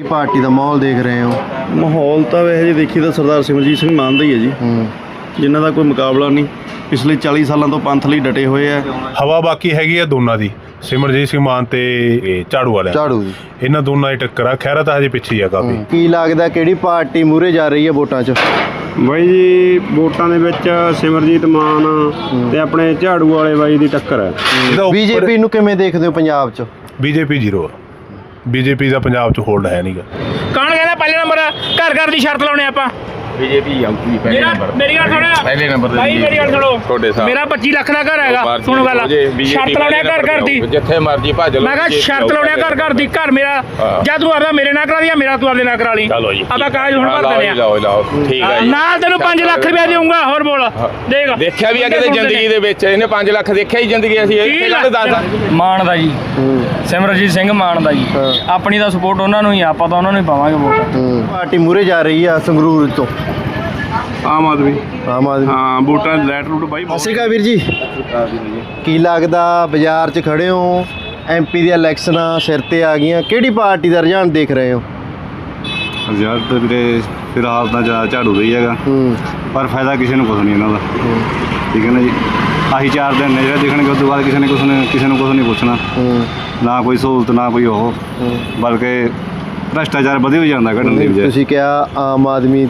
ਇਹ ਪਾਰਟੀ ਦਾ ਮਾਹੌਲ ਦੇਖ ਰਹੇ ਹੋ? ਮਾਹੌਲ ਤਾਂ ਵੈਸੇ ਜੇ ਦੇਖੀ ਤਾਂ ਸਰਦਾਰ ਸਿਮਰਜੀਤ ਸਿੰਘ ਮਾਨ ਦਾ ਹੀ ਹੈ ਜੀ। ਹੂੰ। ਜਿਨ੍ਹਾਂ ਦਾ ਕੋਈ ਮੁਕਾਬਲਾ ਨਹੀਂ। ਪਿਛਲੇ 40 ਸਾਲਾਂ ਤੋਂ ਪੰਥ ਲਈ ਡਟੇ ਹੋਏ ਆ। ਹਵਾ ਬਾਕੀ ਹੈਗੀ ਆ ਦੋਨਾਂ ਦੀ। ਸਿਮਰਜੀਤ ਸਿੰਘ ਮਾਨ ਤੇ ਇਹ ਝਾੜੂ ਵਾਲਿਆਂ। ਝਾੜੂ ਦੀ। ਇਹਨਾਂ ਦੋਨਾਂ ਦੀ ਟੱਕਰ ਆ। ਖੈਰਾ ਤਾਂ ਹਜੇ ਪਿੱਛੇ ਹੀ ਆ ਕਾਫੀ। ਕੀ ਲੱਗਦਾ ਕਿਹੜੀ ਪਾਰਟੀ ਮੂਰੇ ਜਾ ਰਹੀ ਹੈ ਵੋਟਾਂ 'ਚ? ਬਾਈ ਜੀ ਵੋਟਾਂ ਦੇ ਵਿੱਚ ਸਿਮਰਜੀਤ ਮਾਨ ਤੇ ਆਪਣੇ ਝਾੜੂ ਵਾਲੇ ਬਾਈ ਦੀ ਟੱਕਰ ਹੈ। ਬੀਜੇਪੀ ਨੂੰ ਕਿਵੇਂ ਦੇਖਦੇ ਹੋ ਪੰਜਾਬ 'ਚ? ਬੀਜੇਪੀ ਜ਼ੀਰੋ ਬੀਜੇਪੀ ਦਾ ਪੰਜਾਬ 'ਚ ਹੋਲਡ ਹੈ ਨਹੀਂਗਾ ਕੌਣ ਕਹਿੰਦਾ ਪਹਿਲੇ ਨੰਬਰ? ਘਰ ਘਰ ਦੀ ਸ਼ਰਤ ਲਾਉਣੇ ਆਪਾਂ। ਬੀਜੇਪੀ ਆਉਂਦੀ ਪਹਿਲੇ ਮੇਰਾ ਨੰਬਰ ਮੇਰੀ ਗੱਲ ਸੁਣੋ। ਪਹਿਲੇ ਨੰਬਰ ਤੇ ਭਾਈ ਮੇਰੀ ਗੱਲ ਸੁਣੋ। ਤੁਹਾਡੇ ਸਾਹਮਣੇ। ਮੇਰਾ 25 ਲੱਖ ਦਾ ਘਰ ਹੈਗਾ ਸੁਣੋ ਗੱਲ। ਸ਼ਰਤ ਲਾਉਣੇ ਘਰ ਘਰ ਦੀ ਜਿੱਥੇ ਮਰਜ਼ੀ ਭੱਜ ਲਓ ਮੈਂ ਕਿਹਾ ਸ਼ਰਤ ਲਾਉਣੇ ਘਰ ਘਰ ਦੀ ਘਰ ਮੇਰਾ ਹਾਂ। ਜਾਂ ਤੂੰ ਆਪਦਾ ਮੇਰੇ ਨਾਲ ਕਰਾ ਦਿਆ ਮੇਰਾ ਤੂੰ ਆਪਦੇ ਨਾਲ ਕਰਾ ਲਈ। ਚਲੋ ਜੀ। ਆਪਾਂ ਕਾਜ ਹੁਣ ਭਰ ਲਾਓ ਦਿੰਦੇ ਜੀ, ਆ ਲਾਓ ਲਾਓ। ਠੀਕ ਹੈ ਜੀ। ਨਾਲ ਤੈਨੂੰ 5 ਲੱਖ ਰੁਪਏ ਦੇਊਂਗਾ ਹੋਰ ਬੋਲ। ਦੇਖ ਦੇਖਿਆ ਵੀ ਆ ਕਿਤੇ ਜ਼ਿੰਦਗੀ ਦੇ ਵਿੱਚ ਇਹਨੇ 5 ਲੱਖ ਦੇਖਿਆ ਹੀ ਜ਼ਿੰਦਗੀ ਅਸੀਂ ਕੀ ਇੱਥੇ ਗੱਲ ਦੱਸ ਮਾਨ ਦਾ ਜੀ। ਸਿਮਰਜੀਤ ਸਿੰਘ ਮਾਨ ਦਾ ਜੀ। ਆਪਣੀ ਦਾ ਸਪੋਰਟ ਉਹਨਾਂ ਨੂੰ ਹੀ ਆਪਾਂ ਤਾਂ ਉਹਨਾਂ ਨੂੰ ਹੀ ਪਾਵਾਂਗੇ ਵੋਟ। ਪਾਰਟੀ ਮੂਰੇ ਜਾ ਰਹੀ ਆ ਸੰਗਰੂਰ ਤੋਂ। ਆਮ ਆਦਮੀ। ਆਮ ਆਦਮੀ। ਹਾਂ ਵੋਟਾਂ ਲੈਟ ਰੂਟ ਬਾਈ ਸ਼੍ਰੀ ਅਕਾਲ ਵੀਰ ਜੀ। ਕੀ ਲੱਗਦਾ ਬਾਜ਼ਾਰ 'ਚ ਖੜੇ ਹੋ? ਐਮਪੀ ਦੀਆਂ ਇਲੈਕਸ਼ਨਾਂ ਸਿਰ ਤੇ ਆ ਗਈਆਂ। ਕਿਹੜੀ ਪਾਰਟੀ ਦਾ ਰੁਝਾਨ ਦੇਖ ਰਹੇ ਹੋ? ਰਿਜ਼ਲਟ ਤਾਂ ਵੀਰੇ ਫਿਲਹਾਲ ਤਾਂ ਜ਼ਿਆਦਾ ਝਾੜੂ ਦਾ ਹੀ ਹੈਗਾ। ਹੂੰ। ਪਰ ਫਾਇਦਾ ਕਿਸੇ ਨੂੰ ਕੁਝ ਨਹੀਂ ਇਹਨਾਂ ਦਾ। ਠੀਕ ਹੈ ਨਾ ਜੀ? ਆਹੀ ਚਾਰ ਦਿਨ ਨੇ ਜਿਹੜੇ ਦਿਖਣਗੇ ਉਸ ਤੋਂ ਬਾਅਦ ਕਿਸੇ ਨੇ ਕੁਛ ਨੇ ਕਿਸੇ ਨੂੰ ਕੁਝ ਨਹੀਂ ਪੁੱਛਣਾ। ਹੂੰ। ਨਾ ਕੋਈ ਸਹੂਲਤ ਨਾ ਕੋਈ ਉਹ। ਬਲਕਿ ਭ੍ਰਸ਼ਟਾਚਾਰ ਵਧੇ ਹੋ ਜਾਂਦਾ ਘਟਣ ਦੀ ਵਜ੍ਹਾ ਤੁਸੀਂ ਕਿਹਾ ਆਮ ਆਦਮੀ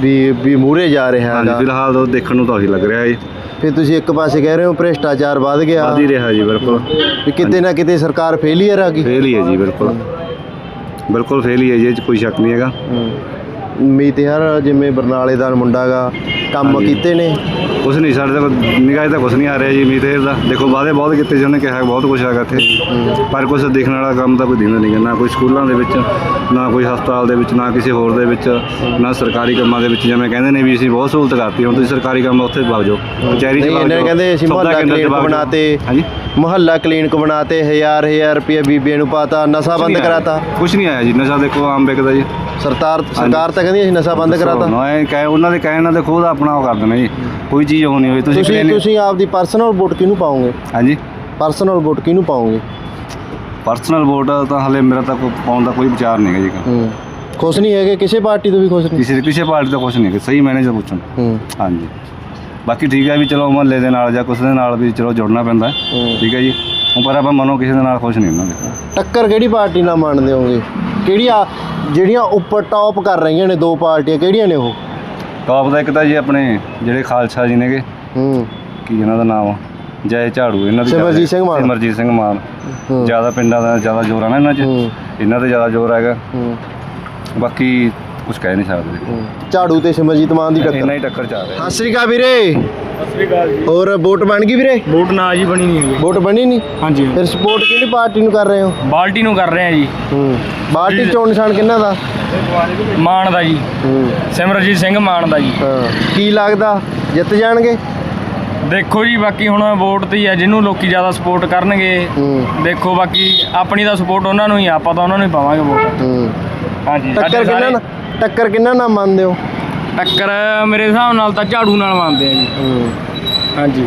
ਵੀ ਵੀ ਮੂਰੇ ਜਾ ਰਿਹਾ ਹਾਂਜੀ ਹੈਗਾ ਫਿਲਹਾਲ ਤਾਂ ਦੇਖਣ ਨੂੰ ਤਾਂ ਉਹੀ ਲੱਗ ਰਿਹਾ ਜੀ। ਫਿਰ ਤੁਸੀਂ ਇੱਕ ਪਾਸੇ ਕਹਿ ਰਹੇ ਹੋ ਭ੍ਰਿਸ਼ਟਾਚਾਰ ਵੱਧ ਗਿਆ। ਵਧ ਹੀ ਰਿਹਾ ਜੀ ਬਿਲਕੁਲ। ਵੀ ਕਿਤੇ ਨਾ ਕਿਤੇ ਸਰਕਾਰ ਫੇਲੀਅਰ ਆ ਗਈ। ਫੇਲ ਹੀ ਹੈ ਜੀ ਬਿਲਕੁਲ। ਬਿਲਕੁਲ ਫੇਲ ਹੀ ਹੈ ਜੀ ਇਹ 'ਚ ਕੋਈ ਸ਼ੱਕ ਨਹੀਂ ਹੈਗਾ। ਮੀਤ ਯਾਰ ਜਿਵੇਂ ਬਰਨਾਲੇ ਦਾ ਮੁੰਡਾ ਗਾ ਕੰਮ ਹਾਂਜੀ। ਕੀਤੇ ਨੇ। ਕੁਛ ਨਹੀਂ ਸਾਡੇ ਤਾਂ ਨਿਗਾਹ ਤਾਂ ਕੁਛ ਨਹੀਂ ਆ ਰਿਹਾ ਜੀ ਮੀਤੇਰ ਦਾ ਦੇਖੋ ਵਾਅਦੇ ਬਹੁਤ ਕੀਤੇ ਸੀ ਉਹਨੇ ਕਿਹਾ ਬਹੁਤ ਕੁਛ ਹੈਗਾ ਇੱਥੇ। ਪਰ ਕੁਛ ਦੇਖਣ ਵਾਲਾ ਕੰਮ ਤਾਂ ਕੋਈ ਦਿੰਦਾ ਨਹੀਂ। ਨਾ ਕੋਈ ਸਕੂਲਾਂ ਦੇ ਵਿੱਚ ਨਾ ਕੋਈ ਹਸਪਤਾਲ ਦੇ ਵਿੱਚ ਨਾ ਕਿਸੇ ਹੋਰ ਦੇ ਵਿੱਚ ਨਾ ਸਰਕਾਰੀ ਕੰਮਾਂ ਦੇ ਵਿੱਚ। ਜਿਵੇਂ ਕਹਿੰਦੇ ਨੇ ਵੀ ਅਸੀਂ ਬਹੁਤ ਸਹੂਲਤ ਕਰਤੀ ਹੁਣ ਤੁਸੀਂ ਸਰਕਾਰੀ ਕੰਮ ਉੱਥੇ ਵਗ ਜਾਓ ਕਚਹਿਰੀ 'ਚ ਵਗ ਜਾਓ, ਕਹਿੰਦੇ ਅਸੀਂ ਮੁਹੱਲਾ ਕਲੀਨਿਕ। ਬਣਾਤੇ ਹਾਂਜੀ। ਮੁਹੱਲਾ ਕਲੀਨਿਕ ਬਣਾਤੇ ਹਜ਼ਾਰ ਹਜ਼ਾਰ ਰੁਪਏ ਬੀਬੀਆਂ ਨੂੰ ਪਾਤਾ ਨਸ਼ਾ ਬੰਦ ਕਰਾਤਾ। ਕੁਛ ਨਹੀਂ ਆਇਆ ਜੀ ਨਸ਼ਾ ਦੇਖੋ ਆਮ ਵਿਕਦਾ ਜੀ। ਸਰਕਾਰ ਸਰਕਾਰ ਤਾਂ ਕਹਿੰਦੀ ਅਸੀਂ ਨਸ਼ਾ ਬੰਦ ਕਰਾਤਾ। ਨਾ ਕਹੇ ਉਹਨਾਂ ਦੇ ਕਹਿਣ ਨਾਲ ਤੇ ਖੁਦ ਆਪਣਾ ਉਹ ਕਰ ਦੇਣਾ ਜੀ। ਕੋਈ ਚੀਜ਼ ਉਹ ਨਹੀਂ ਹੋਈ ਤੁਸੀਂ ਤੁਸੀਂ clinic- ਤੁਸੀਂ ਆਪਦੀ ਪਰਸਨਲ ਵੋਟ ਕਿਹਨੂੰ ਪਾਓਗੇ? ਹਾਂਜੀ। ਪਰਸਨਲ ਵੋਟ ਕਿਹਨੂੰ ਪਾਓਗੇ? ਪਰਸਨਲ ਵੋਟ ਤਾਂ ਹਲੇ ਮੇਰਾ ਤਾਂ ਕੋਈ ਪਾਉਣ ਦਾ ਕੋਈ ਵਿਚਾਰ ਨਹੀਂ ਹੈਗਾ ਜੀ ਹੂੰ। ਖੁਸ਼ ਨਹੀਂ ਹੈਗੇ? ਕਿਸੇ ਪਾਰਟੀ ਤੋਂ ਵੀ ਖੁਸ਼ ਨਹੀਂ? ਕਿਸੇ ਕਿਸੇ ਪਾਰਟੀ ਦਾ ਕੁਛ ਨਹੀਂ ਹੈਗਾ। ਸਹੀ ਮੈਨੇਜਰ ਪੁੱਛਣ। ਹੂੰ। ਹਾਂਜੀ। ਬਾਕੀ ਠੀਕ ਹੈ ਵੀ ਚਲੋ ਮਹੱਲੇ ਦੇ ਨਾਲ ਜਾਂ ਕੁਛ ਦੇ ਨਾਲ ਵੀ ਚਲੋ ਜੁੜਨਾ ਪੈਂਦਾ ਹੈ। ਹੂੰ। ਠੀਕ ਹੈ ਜੀ। ਹੁਣ ਪਰ ਆਪਾਂ ਮਨੋਂ ਕਿਸੇ ਦੇ ਨਾਲ ਖੁਸ਼ ਨਹੀਂ ਉਹਨਾਂ ਦੇ ਟੱਕਰ ਕਿਹੜੀ ਪਾਰਟੀ ਨਾਲ ਮੰਨਦੇ ਹੋਗੇ? ਕਿਹੜੀਆਂ ਜਿਹੜੀਆਂ ਉੱਪਰ ਟੌਪ ਕਰ ਰਹੀਆਂ ਨੇ ਦੋ ਪਾਰਟੀਆਂ ਕਿਹੜੀਆਂ ਨੇ ਉਹ? ਟੌਪ ਦਾ ਇੱਕ ਤਾਂ ਜੀ ਆਪਣੇ ਜਿਹੜੇ ਖਾਲਸਾ ਜੀ ਨੇਗੇ। ਹੂੰ। ਕੀ ਇਹਨਾਂ ਦਾ ਨਾਮ ਆ? ਜੈ ਝਾੜੂ ਇਹਨਾਂ ਦੀ ਸਿਮਰਜੀਤ ਸਿੰਘ ਮਾਨ। ਸਿਮਰਜੀਤ ਸਿੰਘ ਮਾਨ। ਜ਼ਿਆਦਾ ਪਿੰਡਾਂ ਦਾ ਜ਼ਿਆਦਾ ਜ਼ੋਰ ਆ ਨਾ ਇਹਨਾਂ 'ਚ। ਇਹਨਾਂ ਤੇ ਜ਼ਿਆਦਾ ਜ਼ੋਰ ਹੈਗਾ। ਬਾਕੀ ਕੁਝ ਕਹਿ ਨਹੀਂ ਸਕਦੇ। ਝਾੜੂ ਤੇ ਸਿਮਰਜੀਤ ਮਾਨ ਦੀ ਟੱਕਰ। ਹੀ ਟੱਕਰ ਚੱਲ ਰਿਹਾ। ਸਤਿ ਸ੍ਰੀ ਅਕਾਲ ਵੀਰੇ। ਸਤਿ ਸ੍ਰੀ ਅਕਾਲ ਜੀ ਹੋਰ ਵੋਟ ਬਣ ਗਈ ਵੀਰੇ? ਵੋਟ ਨਾ ਜੀ ਬਣੀ ਨਹੀਂ ਹੈਗੀ। ਵੋਟ ਬਣੀ ਨਹੀਂ? ਹਾਂਜੀ। ਫਿਰ ਸਪੋਰਟ ਕਿਹੜੀ ਪਾਰਟੀ ਨੂੰ ਕਰ ਰਹੇ ਹੋ? ਬਾਲਟੀ ਨੂੰ ਕਰ ਰਹੇ ਆ ਜੀ। ਹੂੰ। ਪਾਰਟੀ ਚੋਣ ਨਿਸ਼ਾਨ ਕਿੰਨਾ ਦਾ? ਮਾਨ ਦਾ ਜੀ। ਹੂੰ। ਸਿਮਰਜੀਤ ਸਿੰਘ ਮਾਨ ਦਾ ਜੀ। ਹਾਂ। ਕੀ ਲੱਗਦਾ? ਜਿੱਤ ਜਾਣਗੇ? ਦੇਖੋ ਜੀ ਬਾਕੀ ਹੁਣ ਵੋਟ ਤੇ ਹੀ ਆ। ਜਿਹਨੂੰ ਲੋਕੀ ਜ਼ਿਆਦਾ ਸਪੋਰਟ ਕਰਨਗੇ ਹੂੰ। ਦੇਖੋ ਬਾਕੀ ਆਪਣੀ ਦਾ ਸਪੋਰਟ ਉਹਨਾਂ ਨੂੰ ਹੀ ਆਪਾਂ ਤਾਂ ਉਹਨਾਂ ਨੂੰ ਹੀ ਪਾਵਾਂਗੇ ਵੋਟ। ਹਾਂਜੀ। ਟੱਕਰ ਕਿੰਨਾ ਟੱਕਰ ਕਿੰਨਾ ਨਾਲ ਮੰਨਦੇ ਹੋ? ਟੱਕਰ ਮੇਰੇ ਹਿਸਾਬ ਨਾਲ ਤਾਂ ਝਾੜੂ ਨਾਲ ਮੰਨਦੇ ਆ ਜੀ। ਹਾਂਜੀ।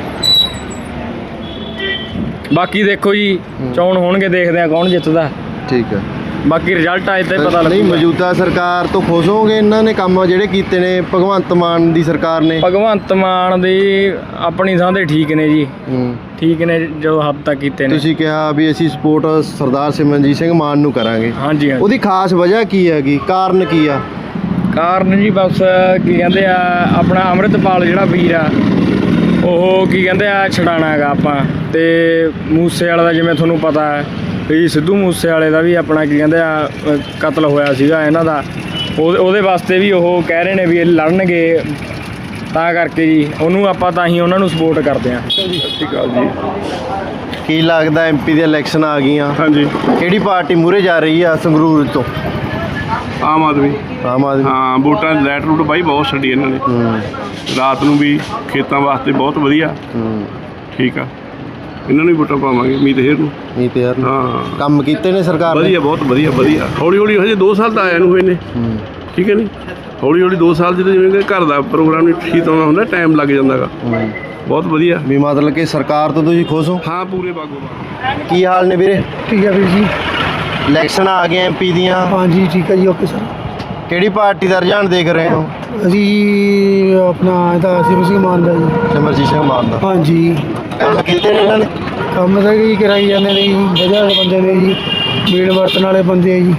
ਬਾਕੀ ਦੇਖੋ ਜੀ ਚੋਣ ਹੋਣਗੇ ਦੇਖਦੇ ਆ ਕੌਣ ਜਿੱਤਦਾ। ਠੀਕ ਹੈ ਬਾਕੀ ਰਿਜ਼ਲਟ ਆਏ ਤੇ ਪਤਾ ਨਹੀਂ ਲੱਗੂਗਾ। ਮੌਜੂਦਾ ਸਰਕਾਰ ਤੋਂ ਖੁਸ਼ ਹੋਗੇ ਇਹਨਾਂ ਨੇ ਕੰਮ ਜਿਹੜੇ ਕੀਤੇ ਨੇ ਭਗਵੰਤ ਮਾਨ ਦੀ ਸਰਕਾਰ ਨੇ? ਭਗਵੰਤ ਮਾਨ ਦੀ ਆਪਣੀ ਥਾਂ ਤੇ ਠੀਕ ਨੇ ਜੀ। ਹੂੰ। ਠੀਕ ਨੇ ਜੋ ਹੱਦ ਤੱਕ ਕੀਤੇ ਨੇ। ਤੁਸੀਂ ਕਿਹਾ ਵੀ ਅਸੀਂ ਸਪੋਰਟ ਸਰਦਾਰ ਸਿਮਰਨਜੀਤ ਸਿੰਘ ਮਾਨ ਨੂੰ ਕਰਾਂਗੇ। ਹਾਂਜੀ ਹਾਂਜੀ। ਉਹਦੀ ਖਾਸ ਵਜ੍ਹਾ ਕੀ ਹੈਗੀ? ਕਾਰਨ ਕੀ ਆ? ਕਾਰਨ ਜੀ ਬਸ ਕੀ ਕਹਿੰਦੇ ਆ ਆਪਣਾ ਅੰਮ੍ਰਿਤਪਾਲ ਜਿਹੜਾ ਵੀਰ ਆ ਉਹ ਕੀ ਕਹਿੰਦੇ ਆ ਛਡਾਣਾ ਹੈਗਾ ਆਪਾਂ। ਤੇ ਮੂਸੇ ਵਾਲਾ ਦਾ ਜਿਵੇਂ ਤੁਹਾਨੂੰ ਪਤਾ ਹੈ। ਵੀ ਸਿੱਧੂ ਮੂਸੇ ਵਾਲੇ ਦਾ ਵੀ ਆਪਣਾ ਕੀ ਕਹਿੰਦੇ ਆ ਕਤਲ ਹੋਇਆ ਸੀਗਾ ਇਹਨਾਂ ਦਾ। ਉਹ- ਉਹਦੇ ਵਾਸਤੇ ਵੀ ਉਹ ਕਹਿ ਰਹੇ ਨੇ ਵੀ ਇਹ ਲੜਨਗੇ। ਤਾਂ ਕਰਕੇ ਜੀ ਉਹਨੂੰ ਆਪਾਂ ਤਾਂ ਹੀ ਉਹਨਾਂ ਨੂੰ ਸਪੋਰਟ ਕਰਦੇ ਆ ਕੀ ਲੱਗਦਾ ਐਮਪੀ ਦੀਆਂ ਇਲੈਕਸ਼ਨ ਆ ਗਈਆਂ? ਹਾਂਜੀ। ਕਿਹੜੀ ਪਾਰਟੀ ਮੂਰੇ ਜਾ ਰਹੀ ਆ ਸੰਗਰੂਰ ਤੋਂ? ਆਮ ਆਦਮੀ। ਆਮ ਆਦਮੀ। ਹਾਂ ਵੋਟਾਂ ਦੀ ਲੈਟ ਰੂਟ ਬਾਈ ਬਹੁਤ ਛੱਡੀ ਇਹਨਾਂ ਨੇ। ਹੂੰ। ਰਾਤ ਨੂੰ ਵੀ ਖੇਤਾਂ ਵਾਸਤੇ ਬਹੁਤ ਵਧੀਆ। ਹੂੰ। ਠੀਕ ਆ। ਇਹਨਾਂ ਨੂੰ ਹੀ ਵੋਟਾਂ ਪਾਵਾਂਗੇ ਮੀਤ ਹੇਰ ਨੂੰ। ਨਹੀਂ ਤੇ ਯਾਰ ਹਾਂ। ਕੰਮ ਕੀਤੇ ਨੇ ਸਰਕਾਰ ਨੇ? ਵਧੀਆ ਬਹੁਤ ਵਧੀਆ ਵਧੀਆ। ਹੌਲੀ ਹੌਲੀ ਹਜੇ 2 ਸਾਲ ਤਾਂ ਆਇਆ ਨੂੰ ਹੋਏ ਨੇ। ਹੂੰ। ਠੀਕ ਹੈ ਨਹੀਂ ਹੌਲੀ ਹੌਲੀ 2 ਸਾਲ ਜਦੋਂ ਜਿਵੇਂ ਕਿ ਘਰ ਦਾ ਪ੍ਰੋਗਰਾਮ ਨਹੀਂ ਠੀਕ ਆਉਣਾ ਹੁੰਦਾ ਟਾਈਮ ਲੱਗ ਜਾਂਦਾਗਾ ਹੂੰ। ਬਹੁਤ ਵਧੀਆ। ਵੀ ਮਤਲਬ ਕਿ ਸਰਕਾਰ ਤੋਂ ਤੁਸੀਂ ਖੁਸ਼ ਹੋ? ਹਾਂ ਪੂਰੇ ਬਾਗੋ ਬਾਗ। ਕੀ ਹਾਲ ਨੇ ਵੀਰੇ? ਠੀਕ ਹੈ ਵੀਰ ਜੀ। ਇਲੈਕਸ਼ਨ ਆ ਗਏ ਐਮਪੀ ਦੀਆਂ। ਹਾਂਜੀ ਠੀਕ ਹੈ ਜੀ ਓਕੇ ਸਰ। ਕਿਹੜੀ ਪਾਰਟੀ ਦਾ ਰੁਝਾਨ ਦੇਖ ਰਹੇ ਹੋ? ਅਸੀਂ ਆਪਣਾ ਇਹਦਾ ਸਿਵ ਸਿੰਘ ਮਾਨ ਦਾ ਜੀ। ਸਿਮਰਜੀਤ ਸਿੰਘ ਮਾਨ ਦਾ। ਹਾਂਜੀ। ਕੰਮ ਕੀਤੇ ਨੇ ਇਹਨਾਂ ਨੇ? ਕੰਮ ਤਾਂ ਕੀ ਕਰਾਈ ਜਾਂਦੇ ਨੇ ਜੀ ਵਧੀਆ ਬੰਦੇ ਨੇ ਜੀ ਮੀਲ ਵਰਤਣ ਵਾਲੇ ਬੰਦੇ ਆ ਜੀ।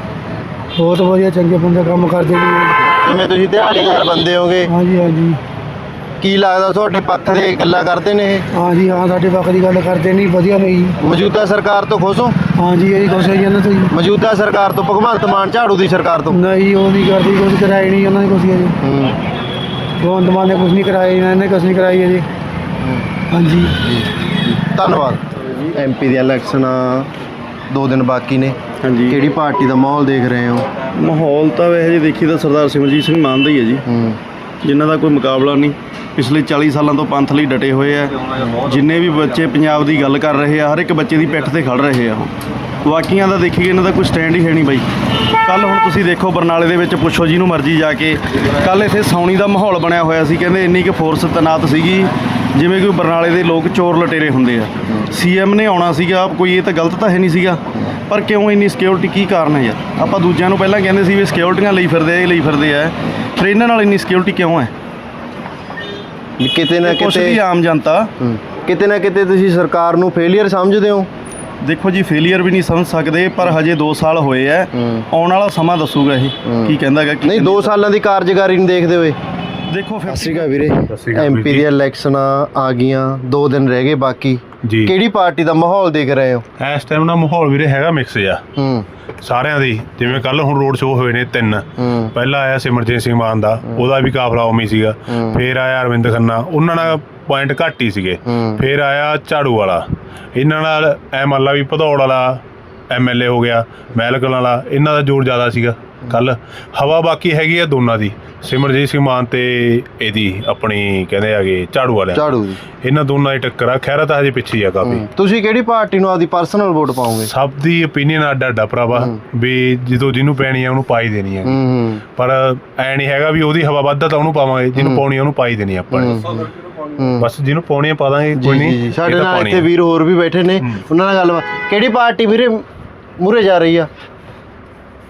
ਬਹੁਤ ਵਧੀਆ ਚੰਗੇ ਬੰਦੇ ਕੰਮ ਕਰਦੇ ਨੇ ਜੀ। ਜਿਵੇਂ ਤੁਸੀਂ ਦਿਹਾੜੀਦਾਰ ਬੰਦੇ ਹੋਗੇ। ਹਾਂਜੀ ਹਾਂਜੀ। ਕੀ ਲੱਗਦਾ ਤੁਹਾਡੇ ਪੱਖ ਦੇ ਗੱਲਾਂ ਕਰਦੇ ਨੇ ਇਹ? ਹਾਂਜੀ ਹਾਂ ਸਾਡੇ ਪੱਖ ਦੀ ਗੱਲ ਕਰਦੇ ਨਹੀਂ ਵਧੀਆ ਨੇ ਜੀ। ਮੌਜੂਦਾ ਸਰਕਾਰ ਤੋਂ ਖੁਸ਼ ਹੋ? ਹਾਂਜੀ ਇਹ ਕੁਛ ਹੈ ਜੀ ਇਹਨਾਂ ਤੋਂ ਜੀ। ਮੌਜੂਦਾ ਸਰਕਾਰ ਤੋਂ ਭਗਵੰਤ ਮਾਨ ਝਾੜੂ ਦੀ ਸਰਕਾਰ ਤੋਂ? ਨਹੀਂ ਉਹ ਨਹੀਂ ਕਰਦੀ ਕੁਝ ਕਰਾਈ ਨਹੀਂ ਉਹਨਾਂ ਨੇ ਕੁਛ ਜੀ। ਹੂੰ। ਭਗਵੰਤ ਮਾਨ ਨੇ ਕੁਛ ਨਹੀਂ ਕਰਾਇਆ ਇਹਨਾਂ ਨੇ ਕੁਛ ਨਹੀਂ ਕਰਾਈ ਜੀ। ਹਾਂਜੀ ਧੰਨਵਾਦ। ਐਮਪੀ ਦੀਆਂ ਇਲੈਕਸ਼ਨਾਂ ਦੋ ਦਿਨ ਬਾਕੀ ਨੇ। ਹਾਂਜੀ ਕਿਹੜੀ ਪਾਰਟੀ ਦਾ ਮਾਹੌਲ ਦੇਖ ਰਹੇ ਹੋ? ਮਾਹੌਲ ਤਾਂ ਵੈਸੇ ਜੇ ਦੇਖੀ ਤਾਂ ਸਰਦਾਰ ਸਿਮਰਜੀਤ ਸਿੰਘ ਮਾਨ ਦਾ ਹੀ ਹੈ ਜੀ। ਹੂੰ। ਜਿਨ੍ਹਾਂ ਦਾ ਕੋਈ ਮੁਕਾਬਲਾ ਨਹੀਂ। ਪਿਛਲੇ 40 ਸਾਲਾਂ ਤੋਂ ਪੰਥ ਲਈ ਡਟੇ ਹੋਏ ਆ। ਜਿੰਨੇ ਵੀ ਬੱਚੇ ਪੰਜਾਬ ਦੀ ਗੱਲ ਕਰ ਰਹੇ ਆ, ਹਰ ਇੱਕ ਬੱਚੇ ਦੀ ਪਿੱਠ ਤੇ ਖੜ ਰਹੇ ਆ ਉਹ। ਬਾਕੀਆਂ ਦਾ ਦੇਖੀਏ, ਇਹਨਾਂ ਦਾ ਕੋਈ ਸਟੈਂਡ ਹੀ ਹੈ ਨਹੀਂ ਬਾਈ। ਕੱਲ ਹੁਣ ਤੁਸੀਂ ਦੇਖੋ ਬਰਨਾਲੇ ਦੇ ਵਿੱਚ ਪੁੱਛੋ ਜਿਹਨੂੰ ਮਰਜ਼ੀ ਜਾ ਕੇ। ਕੱਲ ਇੱਥੇ ਸੌਣੀ ਦਾ ਮਾਹੌਲ ਬਣਿਆ ਹੋਇਆ ਸੀ, ਕਹਿੰਦੇ ਇੰਨੀ ਕੁ ਫੋਰਸ ਤਨਾਤ ਸੀਗੀ, ਜਿਵੇਂ ਕਿ ਬਰਨਾਲੇ ਦੇ ਲੋਕ ਚੋਰ ਲਟੇਰੇ ਹੁੰਦੇ ਆ। ਸੀਐਮ ਨੇ ਆਉਣਾ ਸੀਗਾ, ਕੋਈ ਇਹ ਤਾਂ ਗਲਤ ਤਾਂ ਹੈ ਨਹੀਂ ਸੀਗਾ। ਪਰ ਕਿਉਂ ਇੰਨੀ ਸਿਕਿਉਰਿਟੀ ਕੀ ਕਾਰਨ ਹੈ ਯਾਰ? ਆਪਾਂ ਦੂਜਿਆਂ ਨੂੰ ਪਹਿਲਾਂ ਕਹਿੰਦੇ ਸੀ ਵੀ ਸਿਕਿਉਰਿਟੀਆਂ ਲਈ ਫਿਰਦੇ ਆ, ਇਹ ਲਈ ਫਿਰਦੇ ਆ। ਫਿਰ ਇਹਨਾਂ ਨਾਲ ਇੰਨੀ ਸਿਕਿਉਰਿਟੀ ਕਿਉਂ ਹੈ ਕਿਤੇ ਨਾ ਕੁਛ ਵੀ ਕਿਤੇ ਆਮ ਜਨਤਾ ਹੂੰ। ਕਿਤੇ ਨਾ ਕਿਤੇ ਤੁਸੀਂ ਸਰਕਾਰ ਨੂੰ ਫੇਲਿਅਰ ਸਮਝਦੇ ਹੋ ਦੇਖੋ ਜੀ ਫੇਲਿਅਰ ਵੀ ਨਹੀਂ ਸਮਝ ਸਕਦੇ ਪਰ ਹਜੇ 2 ਸਾਲ ਹੋਏ ਹੂੰ। ਆਉਣ ਵਾਲਾ ਸਮਾਂ ਦੱਸੂਗਾ ਇਹ। ਕੀ ਕਹਿੰਦਾਗਾ ਨਹੀਂ 2 ਸਾਲਾਂ ਦੀ ਕਾਰਜਕਾਰੀ ਨੂੰ ਦੇਖਦੇ ਹੋਏ ਦੇਖੋ ਫਿਰ ਸਤਿ ਸ਼੍ਰੀ ਅਕਾਲ ਵੀਰੇ ਸ਼੍ਰੀ ਅਕਾਲ ਐਮਪੀ ਵੀਰ ਜੀ। ਦੀਆਂ ਇਲੈਕਸ਼ਨਾਂ ਆ ਗਈਆਂ 2 ਦਿਨ ਰਹਿ ਗਏ ਬਾਕੀ ਜੀ। ਕਿਹੜੀ ਪਾਰਟੀ ਦਾ ਮਾਹੌਲ ਦੇਖ ਰਹੇ ਹੋ? ਇਸ ਟਾਈਮ ਨਾ ਮਾਹੌਲ ਵੀਰੇ ਹੈਗਾ ਮਿਕਸ ਆ ਹੂੰ। ਸਾਰਿਆਂ ਦੀ ਜਿਵੇਂ ਕੱਲ ਹੁਣ ਰੋਡ ਸ਼ੋਅ ਹੋਏ ਨੇ ਤਿੰਨ। ਪਹਿਲਾ ਆਇਆ ਸਿਮਰਜੀਤ ਸਿੰਘ ਮਾਨ ਦਾ ਉਹਦਾ ਵੀ ਕਾਫਲਾ ਉਮੀ ਸੀਗਾ। ਫੇਰ ਆਇਆ ਅਰਵਿੰਦ ਖੰਨਾ ਉਹਨਾਂ ਨਾਲ ਪੁਆਇੰਟ ਘੱਟ ਹੀ ਸੀਗੇ। ਫੇਰ ਆਇਆ ਝਾੜੂ ਵਾਲਾ। ਇਹਨਾਂ ਨਾਲ ਐ ਮੰਨ ਲਾ ਵੀ ਭਦੌੜ ਵਾਲਾ ਐਮਐਲਏ ਹੋ ਗਿਆ ਮਹਿਲਕਲ ਵਾਲਾ ਇਹਨਾਂ ਦਾ ਜ਼ੋਰ ਜ਼ਿਆਦਾ ਸੀਗਾ। ਕੱਲ। ਹਵਾ ਬਾਕੀ ਹੈਗੀ ਆ ਦੋਨਾਂ ਦੀ। ਸਿਮਰਜੀਤ ਸਿੰਘ ਮਾਨ ਤੇ ਇਹਦੀ ਆਪਣੀ ਕਹਿੰਦੇ ਆਗੇ ਝਾੜੂ ਵਾਲਿਆਂ ਝਾੜੂ ਦੀ। ਇਹਨਾਂ ਦੋਨਾਂ ਦੀ ਟੱਕਰ ਆ। ਖੈਰਾ ਤਾਂ ਹਜੇ ਪਿੱਛੇ ਹੀ ਆ ਕਾਫੀ। ਹੂੰ। ਤੁਸੀਂ ਕਿਹੜੀ ਪਾਰਟੀ ਨੂੰ ਆਪਦੀ ਪਰਸਨਲ ਵੋਟ ਪਾਓਗੇ? ਸਭ ਦੀ opinion ਅੱਡ ਅੱਡ ਭਰਾਵਾ। ਵੀ ਜਦੋਂ ਜਿਹਨੂੰ ਪੈਣੀ ਆ ਉਹਨੂੰ ਪਾਈ ਦੇਣੀ ਆ। ਹੂੰ ਹੂੰ। ਪਰ ਐ ਨਹੀਂ ਹੈਗਾ ਵੀ ਉਹਦੀ ਹਵਾ ਵੱਧ ਆ ਤਾਂ ਉਹਨੂੰ ਪਾਵਾਂਗੇ। ਜਿਹਨੂੰ ਪਾਉਣੀ ਆ ਉਹਨੂੰ ਪਾਈ ਦੇਣੀ ਆ ਆਪਾਂ ਨੇ। ਬਸ ਜਿਹਨੂੰ ਪਾਉਣੀ ਆ ਪਾ ਦਾਂਗੇ ਕੋਈ ਜੀ ਨਹੀਂ। ਜੀ। ਇਹ ਸਾਡੇ ਤਾਂ ਨਾਲ ਪਾਉਣੀ ਇੱਥੇ ਆ। ਵੀਰ ਹੋਰ ਵੀ ਬੈਠੇ ਨੇ। ਉਹਨਾਂ ਨਾਲ ਗੱਲਬਾਤ। ਕਿਹੜੀ ਪਾਰਟੀ ਵੀਰੇ ਮੂਰੇ ਜਾ ਰਹੀ ਆ?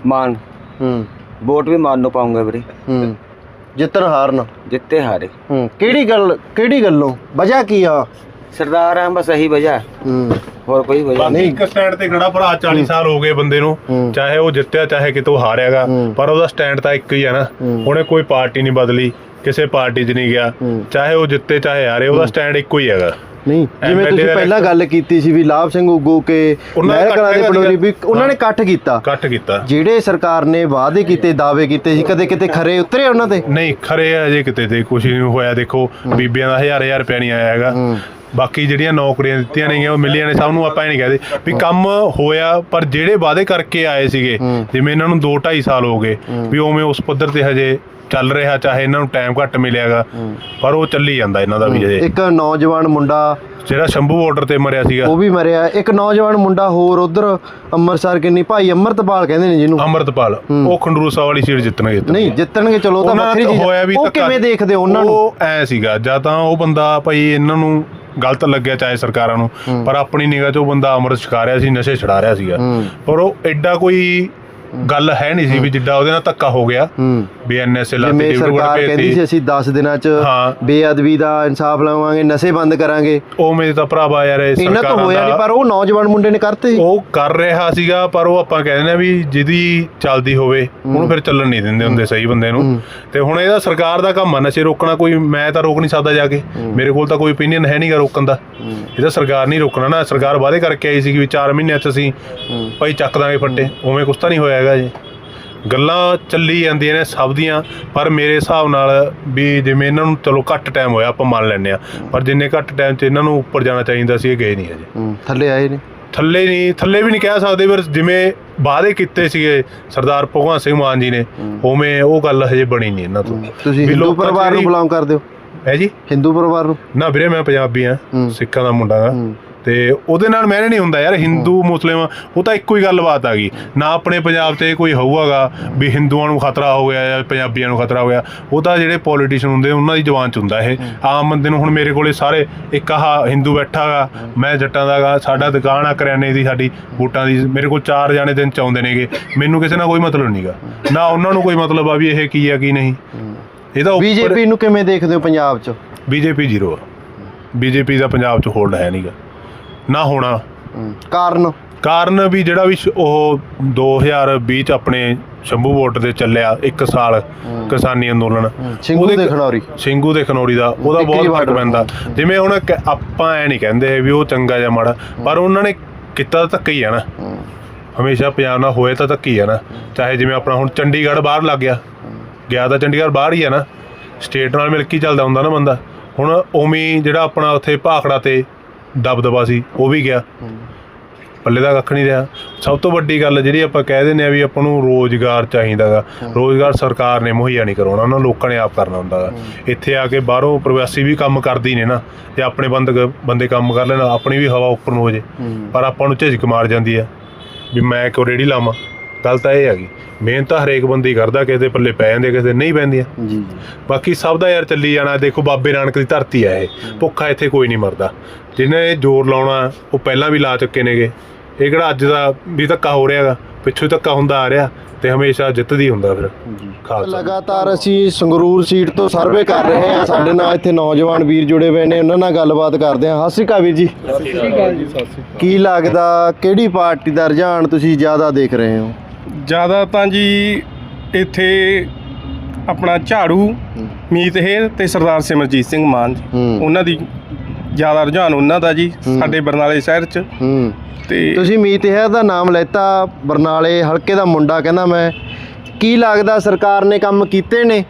ਮਾਨ। ਹੂੰ। ਵੋਟ ਵੀ ਮਾਨ ਨੂੰ ਪਾਉਂਗਾ ਵੀਰੇ। ਹੂੰ। ਜਿੱਤਣ ਹਾਰਨ। ਜਿੱਤੇ ਹਾਰੇ। ਹੂੰ। ਕਿਹੜੀ ਗੱਲ ਕਿਹੜੀ ਗੱਲੋਂ? ਵਜ੍ਹਾ ਕੀ ਆ? ਸਰਦਾਰ ਆ ਬਸ ਇਹੀ ਵਜ੍ਹਾ। ਹੂੰ। ਹੋਰ ਕੋਈ ਵਜ੍ਹਾ ਬਾਕੀ ਇੱਕ ਸਟੈਂਡ ਤੇ ਖੜਾ ਭਰਾ 40 ਸਾਲ ਹੋ ਗਏ ਬੰਦੇ ਨੂੰ। ਚਾਹੇ ਉਹ ਜਿੱਤਿਆ ਚਾਹੇ ਕਿਤੋਂ ਹਾਰਿਆਗਾ। ਪਰ ਉਹਦਾ ਸਟੈਂਡ ਤਾਂ ਇੱਕ ਹੀ ਆ ਨਾ। ਉਹਨੇ ਕੋਈ ਪਾਰਟੀ ਨਹੀਂ ਬਦਲੀ ਕਿਸੇ ਪਾਰਟੀ 'ਚ ਨਹੀਂ ਗਿਆ। ਚਾਹੇ ਉਹ ਜਿੱਤੇ ਚਾਹੇ ਹਾਰੇ ਉਹਦਾ ਸਟੈਂਡ ਇੱਕੋ ਹੀ ਹੈਗਾ। ਨਹੀਂ ਜਿਵੇਂ ਤੁਸੀਂ ਦਾ ਪਹਿਲਾਂ ਗੱਲ ਕੀਤੀ ਸੀ ਵੀ ਲਾਭ ਸਿੰਘ ਉਗੂ ਕੇ ਨੇ ਮਹਿਰ ਕਲਾਂ ਦੇ ਪਨੋਰੀ ਵੀ। ਉਹਨਾਂ ਨੇ ਇਕੱਠ ਕੀਤਾ। ਇਕੱਠ ਕੀਤਾ। ਜਿਹੜੇ ਸਰਕਾਰ ਨੇ ਵਾਅਦੇ ਕੀਤੇ ਦਾਅਵੇ ਕੀਤੇ ਸੀ ਕਦੇ ਕਿਤੇ ਖਰੇ ਉਤਰੇ ਉਹਨਾਂ ਤੇ? ਨਹੀਂ ਖਰੇ ਅਜੇ ਕਿਤੇ ਤੇ ਕੁਝ ਨਹੀਂ ਹੋਇਆ। ਦੇਖੋ ਬੀਬੀਆਂ ਦਾ ਹਜ਼ਾਰ ਹਜ਼ਾਰ ਰੁਪਇਆ ਨਹੀਂ ਆਇਆ ਹੈਗਾ। ਬਾਕੀ ਜਿਹੜੀਆਂ ਨੌਕਰੀਆਂ ਦਿੱਤੀਆਂ ਨੇਗੀਆਂ ਉਹ ਮਿਲੀਆਂ ਨੇ ਸਭ ਨੂੰ ਆਪਾਂ ਇਹ ਨਹੀਂ ਕਹਦੇ ਵੀ ਕੰਮ ਹੋਇਆ ਪਰ ਜਿਹੜੇ ਵਾਅਦੇ ਕਰਕੇ ਆਏ ਸੀਗੇ। ਜਿਵੇਂ ਇਹਨਾਂ ਨੂੰ 2 2.5 ਸਾਲ ਹੋ ਗਏ ਵੀ ਉਵੇਂ ਉਸ ਪੱਧਰ ਤੇ ਹਜੇ ਚੱਲ ਰਿਹਾ ਚਾਹੇ ਇਹਨਾਂ ਨੂੰ ਟਾਈਮ ਘੱਟ ਮਿਲਿਆਗਾ ਪਰ ਉਹ ਚੱਲੀ ਜਾਂਦਾ ਇਹਨਾਂ ਦਾ ਵੀ ਹਜੇ। ਇੱਕ ਨੌਜਵਾਨ ਮੁੰਡਾ ਜਿਹੜਾ ਸ਼ੰਭੂ ਬਾਰਡਰ ਤੇ ਮਰਿਆ ਸੀਗਾ। ਉਹ ਵੀ ਮਰਿਆ। ਇੱਕ ਨੌਜਵਾਨ ਮੁੰਡਾ ਹੋਰ ਉਧਰ ਅੰਮ੍ਰਿਤਸਰ ਕਿੰਨੀ ਭਾਈ ਅੰਮ੍ਰਿਤਪਾਲ ਕਹਿੰਦੇ ਨੇ ਜਿਹਨੂੰ। ਅੰਮ੍ਰਿਤਪਾਲ। ਉਹ ਖੰਡੂਰ ਸਾਹਿਬ ਵਾਲੀ ਸੀਟ ਜਿੱਤਣਗੇ ਨਹੀਂ ਜਿੱਤਣਗੇ ਚਲੋ ਤਾਂ ਵੱਖਰੀ ਚੀਜ਼। ਉਹ। ਕਿਵੇਂ ਦੇਖਦੇ ਉਹਨਾਂ ਨੂੰ? ਉਹ ਐ ਸੀਗਾ ਜਾਂ ਤਾਂ ਉਹ ਬੰਦਾ ਭਾਈ ਇਹਨਾਂ ਨੂੰ ਗਲਤ ਲੱਗਿਆ ਚਾਹੇ ਸਰਕਾਰਾਂ ਨੂੰ ਪਰ ਆਪਣੀ ਨਿਗਾਹ 'ਚ ਉਹ ਬੰਦਾ ਅੰਮ੍ਰਿਤ ਛਕਾ ਰਿਹਾ ਸੀ ਨਸ਼ੇ ਛਡਾ ਰਿਹਾ ਸੀਗਾ। ਪਰ ਉਹ ਐਡਾ ਕੋਈ ਗੱਲ ਹੈ ਨਹੀਂ ਸੀ ਵੀ ਜਿੱਡਾ ਉਹਦੇ ਨਾਲ ਧੱਕਾ ਹੋ ਗਿਆ ਵੀ ਐਨਐਸਏ ਲਾਤੀ ਜਿਵੇਂ ਸਰਕਾਰ ਕਹਿੰਦੀ ਸੀ ਅਸੀਂ 10 ਦਿਨਾਂ 'ਚ। ਬੇਅਦਬੀ ਦਾ ਇਨਸਾਫ ਲਵਾਂਗੇ ਨਸ਼ੇ ਬੰਦ ਕਰਾਂਗੇ। ਉਹ ਮੇਰੇ ਤਾਂ ਭਰਾਵਾ ਯਾਰ ਇਹ ਇਹਨਾਂ ਤੋਂ ਸਰਕਾਰਾਂ ਹੋਇਆ ਨਹੀਂ ਪਰ ਉਹ ਨੌਜਵਾਨ ਮੁੰਡੇ ਨੇ ਕਰਤੇ ਉਹ ਕਰ ਰਿਹਾ ਸੀਗਾ ਪਰ ਉਹ ਆਪਾਂ ਕਹਿੰਦੇ ਨੇ ਵੀ ਜਿਹਦੀ ਚੱਲਦੀ ਹੋਵੇ ਉਹਨੂੰ ਫਿਰ ਚੱਲਣ ਨਹੀਂ ਦਿੰਦੇ ਹੁੰਦੇ ਸਹੀ ਬੰਦੇ ਨੂੰ। ਤੇ ਹੁਣ ਇਹਦਾ ਸਰਕਾਰ ਦਾ ਕੰਮ ਆ ਨਸ਼ੇ ਰੋਕਣਾ ਕੋਈ ਮੈਂ ਤਾਂ ਰੋਕ ਨਹੀਂ ਸਕਦਾ ਜਾ ਕੇ। ਮੇਰੇ ਕੋਲ ਤਾਂ ਕੋਈ ਓਪੀਨੀਅਨ ਹੈ ਨਹੀਂਗਾ ਰੋਕਣ ਦਾ। ਇਹਦਾ ਸਰਕਾਰ ਨਹੀਂ ਰੋਕਣਾ ਨਾ ਸਰਕਾਰ ਵਾਅਦੇ ਕਰਕੇ ਆਈ ਸੀ ਕਿ ਵੀ 4 ਮਹੀਨਿਆਂ 'ਚ ਅਸੀਂ ਭਾਈ ਚੱਕ ਦਾਂਗੇ ਫੱਟੇ ਉਵੇਂ ਕੁਛ ਤਾਂ ਨਹੀਂ ਹੋਇਆ ਹੈਗਾ ਜੀ। ਗੱਲਾਂ ਚੱਲੀ ਜਾਂਦੀਆਂ ਨੇ ਸਭ ਦੀਆਂ ਪਰ ਮੇਰੇ ਹਿਸਾਬ ਨਾਲ ਵੀ ਜਿਵੇਂ ਇਹਨਾਂ ਨੂੰ ਚਲੋ ਘੱਟ ਟਾਈਮ ਹੋਇਆ ਆਪਾਂ ਮੰਨ ਲੈਂਦੇ ਆ ਪਰ ਜਿੰਨੇ ਘੱਟ ਟਾਈਮ 'ਚ ਇਹਨਾਂ ਨੂੰ ਉੱਪਰ ਜਾਣਾ ਚਾਹੀਦਾ ਸੀ ਇਹ ਗਏ ਨਹੀਂ ਹੂੰ, ਥੱਲੇ ਆਏ ਨੇ ਥੱਲੇ ਨਹੀਂ ਥੱਲੇ ਵੀ ਨਹੀਂ ਕਹਿ ਸਕਦੇ ਪਰ ਜਿਵੇਂ ਵਾਅਦੇ ਕੀਤੇ ਸੀਗੇ ਸਰਦਾਰ ਭਗਵੰਤ ਸਿੰਘ ਮਾਨ ਜੀ ਨੇ ਉਵੇਂ ਉਹ ਗੱਲ ਹਜੇ ਬਣੀ ਨਹੀਂ ਇਹਨਾਂ ਤੋਂ। ਤੁਸੀਂ ਵੀ ਹਿੰਦੂ ਲੋਕਾਂ 'ਚ ਪਰਿਵਾਰ ਨੂੰ ਜਿਹੜੀ- ਬਿਲੋਂਗ ਕਰਦੇ ਹੋ? ਹੈ ਜੀ? ਹਿੰਦੂ ਪਰਿਵਾਰ ਨੂੰ? ਨਾ ਵੀਰੇ ਮੈਂ ਪੰਜਾਬੀ ਆ ਹੂੰ। ਸਿੱਖਾਂ ਦਾ ਮੁੰਡਾ ਹੂੰ। ਤੇ ਉਹਦੇ ਨਾਲ ਮੈਨੇ ਨਹੀਂ ਹੁੰਦਾ ਯਾਰ ਹਿੰਦੂ ਮੁਸਲਿਮ ਉਹ ਤਾਂ ਇੱਕੋ ਹੀ ਗੱਲਬਾਤ ਆ ਗਈ। ਨਾ ਆਪਣੇ ਪੰਜਾਬ ਇਹ ਕੋਈ ਹੋਊਗਾ ਵੀ ਹਿੰਦੂਆਂ ਨੂੰ ਖਤਰਾ ਹੋ ਗਿਆ ਜਾਂ ਪੰਜਾਬੀਆਂ ਨੂੰ ਖਤਰਾ ਹੋ ਗਿਆ। ਉਹ ਤਾਂ ਜਿਹੜੇ ਪੋਲੀਟੀਸ਼ੀਅਨ ਹੁੰਦੇ ਉਹਨਾਂ ਦੀ ਜ਼ੁਬਾਨ 'ਚ ਹੁੰਦਾ ਇਹ। ਆਮ ਬੰਦੇ ਨੂੰ ਹੁਣ ਮੇਰੇ ਕੋਲੇ ਸਾਰੇ ਇੱਕ ਆਹ ਹਿੰਦੂ ਬੈਠਾ ਗਾ ਮੈਂ ਜੱਟਾਂ ਦਾ ਗਾ ਸਾਡਾ ਦੁਕਾਨ ਆ ਕਰਿਆਨੇ ਦੀ ਸਾਡੀ ਬੂਟਾਂ ਦੀ। ਮੇਰੇ ਕੋਲ ਚਾਰ ਜਾਣੇ ਦਿਨ ਚ ਆਉਂਦੇ ਨੇਗੇ। ਮੈਨੂੰ ਕਿਸੇ ਨਾਲ ਕੋਈ ਮਤਲਬ ਨਹੀਂਗਾ ਨਾ ਉਹਨਾਂ ਨੂੰ ਕੋਈ ਮਤਲਬ ਆ ਵੀ ਇਹ ਕੀ ਆ ਕੀ ਨਹੀਂ। ਇਹਦਾ ਉੱਪਰ ਬੀਜੇਪੀ ਨੂੰ ਕਿਵੇਂ ਦੇਖਦੇ ਹੋ ਪੰਜਾਬ 'ਚ? ਬੀਜੇਪੀ ਜ਼ੀਰੋ ਆ। ਬੀਜੇਪੀ ਦਾ ਪੰਜਾਬ 'ਚ ਹੋਲਡ ਹੈ ਨਹੀਂਗਾ ਨਾ ਹੋਣਾ। ਕਾਰਨ? ਕਾਰਨ ਵੀ ਜਿਹੜਾ ਵੀ ਸ਼- ਉਹ 2020 ਚ ਆਪਣੇ ਸ਼ੰਭੂ ਬਾਰਡਰ ਤੇ ਚੱਲਿਆ ਇੱਕ ਸਾਲ ਕਿਸਾਨੀ ਅੰਦੋਲਨ। ਸਿੰਘੂ ਉਹਦੇ- ਦੇ ਖਨੌਰੀ ਸਿੰਘੂ ਦੇ ਖਨੌਰੀ ਦਾ ਉਹਦਾ ਇੱਕ ਹੀ ਬਹੁਤ ਫ਼ਰਕ border ਪੈਂਦਾ। ਜਿਵੇਂ ਹੁਣ ਕ- ਆਪਾਂ ਐ ਨਹੀਂ ਕਹਿੰਦੇ ਵੀ ਉਹ ਚੰਗਾ ਜਾਂ ਮਾੜਾ ਪਰ ਉਹਨਾਂ ਨੇ ਕੀਤਾ ਤਾਂ ਧੱਕਾ ਹੀ ਆ ਨਾ। ਹਮੇਸ਼ਾ ਪੰਜਾਬ ਨਾਲ ਹੋਏ ਤਾਂ ਧੱਕੀ ਆ ਨਾ। ਚਾਹੇ ਜਿਵੇਂ ਆਪਣਾ ਹੁਣ ਚੰਡੀਗੜ੍ਹ ਬਾਹਰ ਲੱਗ ਗਿਆ। ਗਿਆ ਤਾਂ ਚੰਡੀਗੜ੍ਹ ਬਾਹਰ ਹੀ ਆ ਨਾ। ਸਟੇਟ ਨਾਲ ਮਿਲ ਕੇ ਹੀ ਚੱਲਦਾ ਹੁੰਦਾ ਨਾ ਬੰਦਾ। ਹੁਣ ਉਵੇਂ ਹੀ ਜਿਹੜਾ ਆਪਣਾ ਉੱਥੇ ਭਾਖੜਾ ਤੇ ਦਬਦਬਾ ਸੀ ਉਹ ਵੀ ਗਿਆ। ਪੱਲੇ ਦਾ ਕੱਖ ਨਹੀਂ ਰਿਹਾ। ਸਭ ਤੋਂ ਵੱਡੀ ਗੱਲ ਜਿਹੜੀ ਆਪਾਂ ਕਹਿ ਦਿੰਦੇ ਆ ਵੀ ਆਪਾਂ ਨੂੰ ਰੋਜ਼ਗਾਰ ਚਾਹੀਦਾਗਾ ਰੋਜ਼ਗਾਰ ਸਰਕਾਰ ਨੇ ਮੁਹੱਈਆ ਨਹੀਂ ਕਰਾਉਣਾ ਉਹਨਾਂ ਲੋਕਾਂ ਨੇ ਆਪ ਕਰਨਾ ਹੁੰਦਾਗਾ ਇੱਥੇ ਆ ਕੇ ਬਾਹਰੋਂ ਪ੍ਰਵਾਸੀ ਵੀ ਕੰਮ ਕਰਦੇ ਨੇ ਨਾ ਤੇ ਆਪਣੇ ਬੰਦ ਬੰਦੇ ਕੰਮ ਕਰ ਲੈਣ ਆਪਣੀ ਵੀ ਹਵਾ ਉੱਪਰ ਨੂੰ ਹੋ ਜੇ। ਪਰ ਆਪਾਂ ਨੂੰ ਝਿਜਕ ਮਾਰ ਜਾਂਦੀ ਆ ਵੀ ਮੈਂ ਕਿਉਂ ਰੇੜੀ ਲਾਵਾਂ? ਗੱਲ ਤਾਂ ਇਹ ਹੈਗੀ ਮਿਹਨਤ ਤਾਂ ਹਰੇਕ ਬੰਦੇ ਹੀ ਕਰਦਾ ਕਿਸੇ ਦੇ ਪੱਲੇ ਪੈ ਜਾਂਦੇ ਕਿਸੇ ਦੇ ਨਹੀਂ ਪੈਂਦੀਆਂ। ਜੀ। ਜੀ ਬਾਕੀ ਸਭ ਦਾ ਯਾਰ ਚੱਲੀ ਜਾਣਾ ਦੇਖੋ ਬਾਬੇ ਨਾਨਕ ਦੀ ਧਰਤੀ ਆ ਇਹ ਭੁੱਖਾ ਇੱਥੇ ਕੋਈ ਨਹੀਂ ਮਰਦਾ। ਜਿਹਨੇ ਇਹ ਜ਼ੋਰ ਲਾਉਣਾ ਉਹ ਪਹਿਲਾਂ ਵੀ ਲਾ ਚੁੱਕੇ ਨੇਗੇ। ਇਹ ਕਿਹੜਾ ਅੱਜ ਦਾ ਵੀ ਧੱਕਾ ਹੋ ਰਿਹਾਗਾ ਪਿੱਛੋਂ ਹੀ ਧੱਕਾ ਹੁੰਦਾ ਆ ਰਿਹਾ ਤੇ ਹਮੇਸ਼ਾ ਜਿੱਤਦੀ ਹੁੰਦਾ ਫਿਰ ਖਾਲਸਾ। ਲਗਾਤਾਰ ਅਸੀਂ ਸੰਗਰੂਰ ਸੀਟ ਤੋਂ ਸਰਵੇ ਕਰ ਰਹੇ ਹਾਂ ਸਾਡੇ ਨਾਲ ਇੱਥੇ ਨੌਜਵਾਨ ਵੀਰ ਜੁੜੇ ਹੋਏ ਨੇ ਉਹਨਾਂ ਨਾਲ ਗੱਲਬਾਤ ਕਰਦੇ ਹਾਂ। ਸਤਿ ਸ਼੍ਰੀ ਅਕਾਲ ਵੀਰ ਜੀ। ਕੀ ਲੱਗਦਾ ਕਿਹੜੀ ਪਾਰਟੀ ਦਾ ਰੁਝਾਨ ਤੁਸੀਂ ਜ਼ਿਆਦਾ ਦੇਖ ਰਹੇ ਹੋ? ਜ਼ਿਆਦਾ ਤਾਂ ਜੀ ਇੱਥੇ ਆਪਣਾ ਝਾੜੂ ਮੀਤ ਹੇਰ ਤੇ ਸਰਦਾਰ ਸਿਮਰਜੀਤ ਸਿੰਘ ਮਾਨ ਜੀ। ਹੂੰ। ਉਹਨਾਂ ਦੀ ਜ਼ਿਆਦਾ ਰੁਝਾਨ ਉਹਨਾਂ ਦਾ ਜੀ ਸਾਡੇ ਬਰਨਾਲੇ ਸ਼ਹਿਰ 'ਚ। ਹੂੰ। ਤੇ ਤੁਸੀਂ ਮੀਤ ਹੈ ਦਾ ਨਾਮ ਲੈਤਾ ਬਰਨਾਲੇ ਹਲਕੇ ਦਾ ਮੁੰਡਾ ਕਹਿੰਦਾ ਮੈਂ। ਕੀ ਲੱਗਦਾ ਸਰਕਾਰ ਨੇ ਕੰਮ ਕੀਤੇ ਨੇ?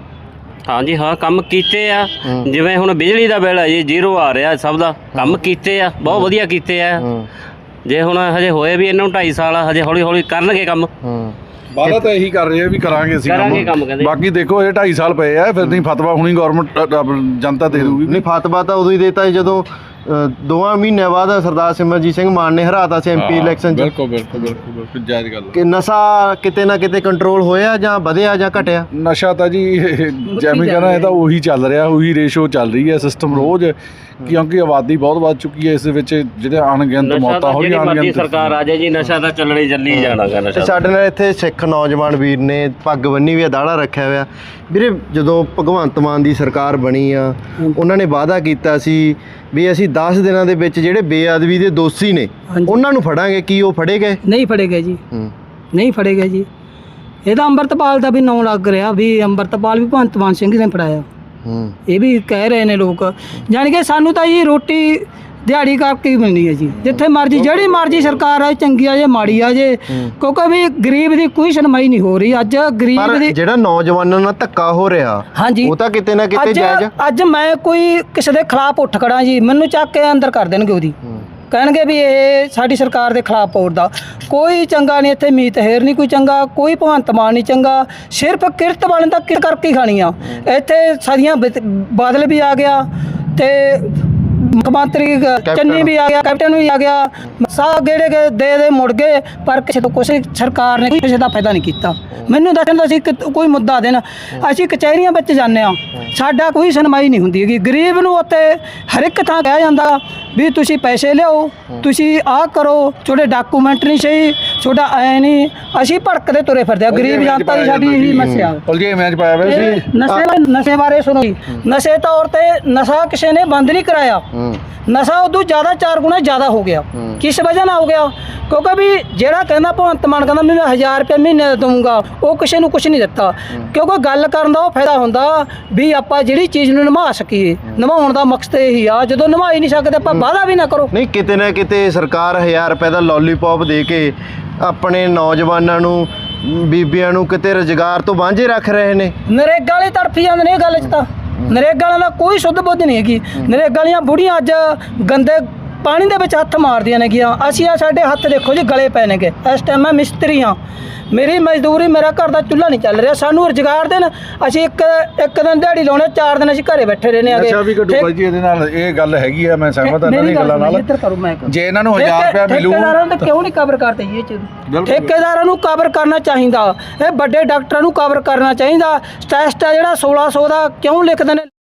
ਹਾਂਜੀ ਹਾਂ ਕੰਮ ਕੀਤੇ ਆ। ਜਿਵੇਂ ਹੁਣ ਬਿਜਲੀ ਦਾ ਬਿੱਲ ਹੈ ਜੀ ਜ਼ੀਰੋ ਆ ਰਿਹਾ ਸਭ ਦਾ। ਕੰਮ ਕੀਤੇ ਆ ਬਹੁਤ ਵਧੀਆ ਕੀਤੇ ਆ। ਹੂੰ। ਜੇ ਹੁਣ ਹਜੇ ਹੋਏ ਵੀ ਇਹਨਾਂ ਨੂੰ 2.5 ਸਾਲ ਆ, ਹਜੇ ਹੌਲੀ ਹੌਲੀ ਕਰਨਗੇ ਕੰਮ। ਹੂੰ। ਵਾਦਾ ਤਾਂ ਇਹੀ ਕਰ ਰਹੇ ਆ ਵੀ ਕਰਾਂਗੇ ਅਸੀਂ ਕਰਾਂਗੇ ਕੰਮ ਕਹਿੰਦੇ। ਬਾਕੀ ਦੇਖੋ ਇਹ 2.5 ਸਾਲ ਪਏ ਆ ਫਿਰ ਨਹੀਂ ਫਤਵਾ ਹੁਣੀ ਗਵਰਨਮੈਂਟ ਜਨਤਾ ਦੇ ਦੂਗੀ ਨਹੀਂ ਫਤਵਾ ਤਾਂ ਉਦੋਂ ਹੀ ਦੇਤਾ ਸੀ ਜਦੋਂ ਦੋਵਾਂ ਮਹੀਨਿਆਂ ਬਾਅਦ ਸਰਦਾਰ ਸਿਮਰਜੀਤ ਸਿੰਘ ਮਾਨ ਨੇ ਹਰਾਤਾ ਸੀ ਐਮਪੀ ਇਲੈਕਸ਼ਨ 'ਚ। ਬਿਲਕੁਲ ਬਿਲਕੁਲ ਬਿਲਕੁਲ ਬਿਲਕੁਲ ਜਾਇਜ਼ ਗੱਲ ਕਿ ਨਸ਼ਾ ਕਿਤੇ ਨਾ ਕਿਤੇ ਕੰਟਰੋਲ ਹੋਇਆ ਜਾਂ ਵਧਿਆ ਜਾਂ ਘਟਿਆ? ਨਸ਼ਾ ਤਾਂ ਜੀ ਜਿਵੇਂ ਕਹਿੰਦਾ ਇਹ ਤਾਂ ਉਹੀ ਚੱਲ ਰਿਹਾ ਉਹੀ ਰੇਸ਼ੋ ਚੱਲ ਰਹੀ ਹੈ ਸਿਸਟਮ ਰੋਜ਼ ਕਿਉਂਕਿ ਆਬਾਦੀ ਬਹੁਤ ਵੱਧ ਚੁੱਕੀ ਹੈ ਇਸ ਵਿੱਚ ਜਿਹੜੇ ਅਣਗਿਣਤ ਮੌਤਾਂ ਹੋਈ ਮਰਜ਼ੀ ਅਣਗਿਣਤ ਸਰਕਾਰ ਆ ਜਾਏ ਜੀ ਨਸ਼ਾ ਤਾਂ ਚੱਲਣੀ ਚੱਲੀ ਜਾਣਾਗਾ ਨਸ਼ਾ ਸਾਡੇ ਨਾਲ ਇੱਥੇ ਸਿੱਖ ਨੌਜਵਾਨ ਵੀਰ ਨੇ ਪੱਗ ਬੰਨੀ ਵੀ ਆ ਦਾੜਾ ਰੱਖਿਆ ਹੋਇਆ। ਵੀਰੇ ਜਦੋਂ ਭਗਵੰਤ ਮਾਨ ਦੀ ਸਰਕਾਰ ਬਣੀ ਆ ਉਹਨਾਂ ਨੇ ਵਾਅਦਾ ਕੀਤਾ ਸੀ ਵੀ ਅਸੀਂ 10 ਦਿਨਾਂ ਦੇ ਵਿੱਚ ਜਿਹੜੇ ਬੇਅਦਬੀ ਦੇ ਦੋਸ਼ੀ ਨੇ ਉਹਨਾਂ ਨੂੰ ਫੜਾਂਗੇ ਕੀ ਉਹ ਫੜੇ ਗਏ? ਨਹੀਂ ਫੜੇ ਗਏ ਜੀ। ਹੂੰ। ਨਹੀਂ ਫੜੇ ਗਏ ਜੀ। ਇਹਦਾ ਅੰਮ੍ਰਿਤਪਾਲ ਦਾ ਵੀ ਨਾਂ ਲੱਗ ਰਿਹਾ ਵੀ ਅੰਮ੍ਰਿਤਪਾਲ ਵੀ ਭਗਵੰਤ ਮਾਨ ਸਿੰਘ ਨੇ ਫੜਾਇਆ। ਹੂੰ। ਇਹ ਵੀ ਕਹਿ ਰਹੇ ਨੇ ਲੋਕ। ਜਾਣੀ ਕਿ ਸਾਨੂੰ ਤਾਂ ਜੀ ਰੋਟੀ ਦਿਹਾੜੀ ਕਰਕੇ ਹੀ ਮਿਲਣੀ ਹੈ ਜੀ? ਜਿੱਥੇ ਮਰਜ਼ੀ ਜਿਹੜੀ ਮਰਜ਼ੀ ਸਰਕਾਰ ਆ ਚੰਗੀ ਆ ਜੇ ਮਾੜੀ ਆ ਜੇ ਕਿਉਂਕਿ ਵੀ ਗਰੀਬ ਦੀ ਕੋਈ ਸੁਣਵਾਈ ਨਹੀਂ ਹੋ ਰਹੀ। ਅੱਜ ਗਰੀਬ ਪਰ ਦੀ ਜਿਹੜਾ ਨੌਜਵਾਨਾਂ ਨਾਲ ਧੱਕਾ ਹੋ ਰਿਹਾ ਹਾਂਜੀ। ਉਹ ਤਾਂ ਕਿਤੇ ਨਾ ਕਿਤੇ ਅੱਜ ਜਾਇਜ਼ ਆ। ਅੱਜ ਮੈਂ ਕੋਈ ਕਿਸੇ ਦੇ ਖਿਲਾਫ ਉੱਠ ਖੜਾ ਜੀ ਮੈਨੂੰ ਚੱਕ ਕੇ ਅੰਦਰ ਕਰ ਦੇਣਗੇ ਉਹਦੀ। ਕਹਿਣਗੇ ਵੀ ਇਹ ਸਾਡੀ ਸਰਕਾਰ ਦੇ ਖਿਲਾਫ ਪੌੜਦਾ ਕੋਈ ਚੰਗਾ ਨਹੀਂ ਇੱਥੇ ਮੀਤ ਹੇਰ ਨਹੀਂ ਕੋਈ ਚੰਗਾ ਕੋਈ ਭਗਵੰਤ ਮਾਨ ਨਹੀਂ ਚੰਗਾ। ਸਿਰਫ ਕਿਰਤ ਵਾਲਿਆਂ ਦਾ ਕਿਰਤ ਕਰਕੇ ਹੀ ਖਾਣੀ ਆ। ਇੱਥੇ ਬਿਤ- ਬਾਦਲ ਵੀ ਆ ਗਿਆ ਤੇ ਮੁੱਖ ਮੰਤਰੀ ਚੰਨੀ ਵੀ ਆ ਗਿਆ ਕੈਪਟਨ ਵੀ ਆ ਗਿਆ। ਸਾ ਗੇੜੇ ਗਏ ਦੇ ਦੇ ਮੁੜ ਗਏ ਪਰ ਕਿਸੇ ਤੋਂ ਕੁਛ ਸਰਕਾਰ ਨੇ ਕਿਸੇ ਦਾ ਫਾਇਦਾ ਨਹੀਂ ਕੀਤਾ। ਮੈਨੂੰ ਦੱਸਣ ਦਾ ਸੀ ਕਿ ਕੋਈ ਮੁੱਦਾ ਦੇਣ। ਅਸੀਂ ਕਚਹਿਰੀਆਂ ਵਿੱਚ ਜਾਂਦੇ ਆ ਸਾਡਾ ਕੋਈ ਸੁਣਵਾਈ ਨਹੀਂ ਹੁੰਦੀ ਹੈਗੀ। ਗਰੀਬ ਨੂੰ ਉੱਤੇ ਹਰ ਇੱਕ ਥਾਂ ਕਿਹਾ ਜਾਂਦਾ ਵੀ ਤੁਸੀਂ ਪੈਸੇ ਲਿਆਓ ਤੁਸੀਂ ਆਹ ਕਰੋ ਤੁਹਾਡੇ ਡਾਕੂਮੈਂਟ ਨਹੀਂ ਸਹੀ ਤੁਹਾਡਾ ਐ ਨਹੀਂ। ਅਸੀਂ ਭੜਕਦੇ ਤੁਰੇ ਫਿਰਦੇ ਆ ਗਰੀਬ ਜਨਤਾ ਦੀ ਸਾਡੀ ਇਹੀ ਮੱਸਿਆ। ਉਲਝੇ ਮੈਚ ਪਾਇਆ ਹੋਇਆ ਸੀ। ਨਸ਼ੇ ਨਸ਼ੇ ਬਾਰੇ ਸੁਣੋ ਨਸ਼ੇ ਤੌਰ ਤੇ ਨਸ਼ਾ ਕਿਸੇ ਨੇ ਬੰਦ ਨਹੀਂ ਕਰਾਇਆ। ਨਸ਼ਾ ਉਦੋਂ ਜ਼ਿਆਦਾ ਚਾਰ ਗੁਣਾ ਜ਼ਿਆਦਾ ਹੋ ਗਿਆ। ਕਿਸ ਵਜ੍ਹਾ ਨਾਲ ਹੋ ਗਿਆ? ਕਿਉਂਕਿ ਵੀ ਜਿਹੜਾ ਕਹਿੰਦਾ ਭਗਵੰਤ ਮਾਨ ਕਹਿੰਦਾ ਮੈਂ 1000 ਰੁਪਏ ਮਹੀਨੇ ਦਾ ਦਊਂਗਾ ਉਹ ਕਿਸੇ ਨੂੰ ਕੁਝ ਨਹੀਂ ਦਿੱਤਾ। ਕਿਉਂਕਿ ਗੱਲ ਕਰਨ ਦਾ ਉਹ ਫਾਇਦਾ ਹੁੰਦਾ ਵੀ ਆਪਾਂ ਜਿਹੜੀ ਚੀਜ਼ ਨੂੰ ਨਿਭਾ ਸਕੀਏ ਨਿਭਾਉਣ ਦਾ ਮਕਸਦ ਇਹੀ ਆ ਜਦੋਂ ਨਿਭਾ ਹੀ ਨਹੀਂ ਸਕਦੇ ਆਪਾਂ ਵਾਅਦਾ ਵੀ ਨਾ ਕਰੋ। ਨਹੀਂ ਕਿਤੇ ਨਾ ਕਿਤੇ ਸਰਕਾਰ 1000 ਰੁਪਏ ਦਾ ਲੋਲੀਪੌਪ ਦੇ ਕੇ ਆਪਣੇ ਨੌਜਵਾਨਾਂ ਨੂੰ ਬੀਬੀਆਂ ਨੂੰ ਕਿਤੇ ਰੁਜ਼ਗਾਰ ਤੋਂ ਵਾਂਝੇ ਰੱਖ ਰਹੇ ਨੇ। ਨਰੇਗਾ ਵਾਲੇ ਤੜਫੀ ਜਾਂਦੇ ਨੇ ਇਹ ਗੱਲ 'ਚ ਤਾਂ। ਨਰੇਗਾ ਵਾਲਿਆਂ ਦਾ ਕੋਈ ਸੁੱਧ ਬੁੱਧ ਨਹੀਂ ਹੈਗੀ। ਨਰੇਗਾ ਵਾਲੀਆਂ ਬੁੜੀਆਂ ਅੱਜ ਗੰਦੇ ਪਾਣੀ ਦੇ ਵਿੱਚ ਹੱਥ ਮਾਰਦੀਆਂ ਨੇ ਗਿਆ। ਅਸੀਂ ਆ ਸਾਡੇ ਹੱਥ ਦੇਖੋ ਜੀ ਗਲੇ ਪੈ ਨੇਗੇ। ਇਸ ਟਾਈਮ ਮੈਂ ਮਿਸਤਰੀ ਹਾਂ। ਮੇਰੀ ਮਜ਼ਦੂਰੀ ਮੇਰਾ ਘਰ ਦਾ ਚੁੱਲ੍ਹਾ ਨਹੀਂ ਚੱਲ ਰਿਹਾ। ਸਾਨੂੰ ਰੁਜ਼ਗਾਰ ਦੇਣ ਅਸੀਂ ਇੱਕ ਇੱਕ ਦਿਨ ਦਿਹਾੜੀ ਲਾਉਣੇ ਚਾਰ ਦਿਨ ਅਸੀਂ ਘਰੇ ਬੈਠੇ ਰਹਿੰਦੇ ਆਗੇ। ਅੱਛਾ ਵੀ ਕੱਢੂ ਬਾਈ ਜੀ ਇਹਦੇ ਨਾਲ ਇਹ ਗੱਲ ਹੈਗੀ ਆ ਮੈਂ ਸਹਿਮਤ ਹਾਂ ਦੀ ਗੱਲਾਂ ਨਾਲ। ਜੇ ਇਹਨਾਂ ਨੂੰ 1000 ਰੁਪਇਆ ਮਿਲੂ ਠੇਕੇਦਾਰਾਂ ਨੂੰ ਤਾਂ ਕਿਉਂ ਨਹੀਂ ਕਵਰ ਕਰਦੇ ਇਹ ਚੀਜ਼। ਠੇਕੇਦਾਰਾਂ ਨੂੰ ਕਵਰ ਕਰਨਾ ਚਾਹੀਦਾ। ਇਹ ਵੱਡੇ ਡਾਕਟਰਾਂ ਨੂੰ ਕਵਰ ਕਰਨਾ ਚਾਹੀਦਾ। ਟੈਸਟ ਆ ਜਿਹੜਾ 1600 ਦਾ ਕਿਉਂ ਲਿਖਦੇ ਨੇ?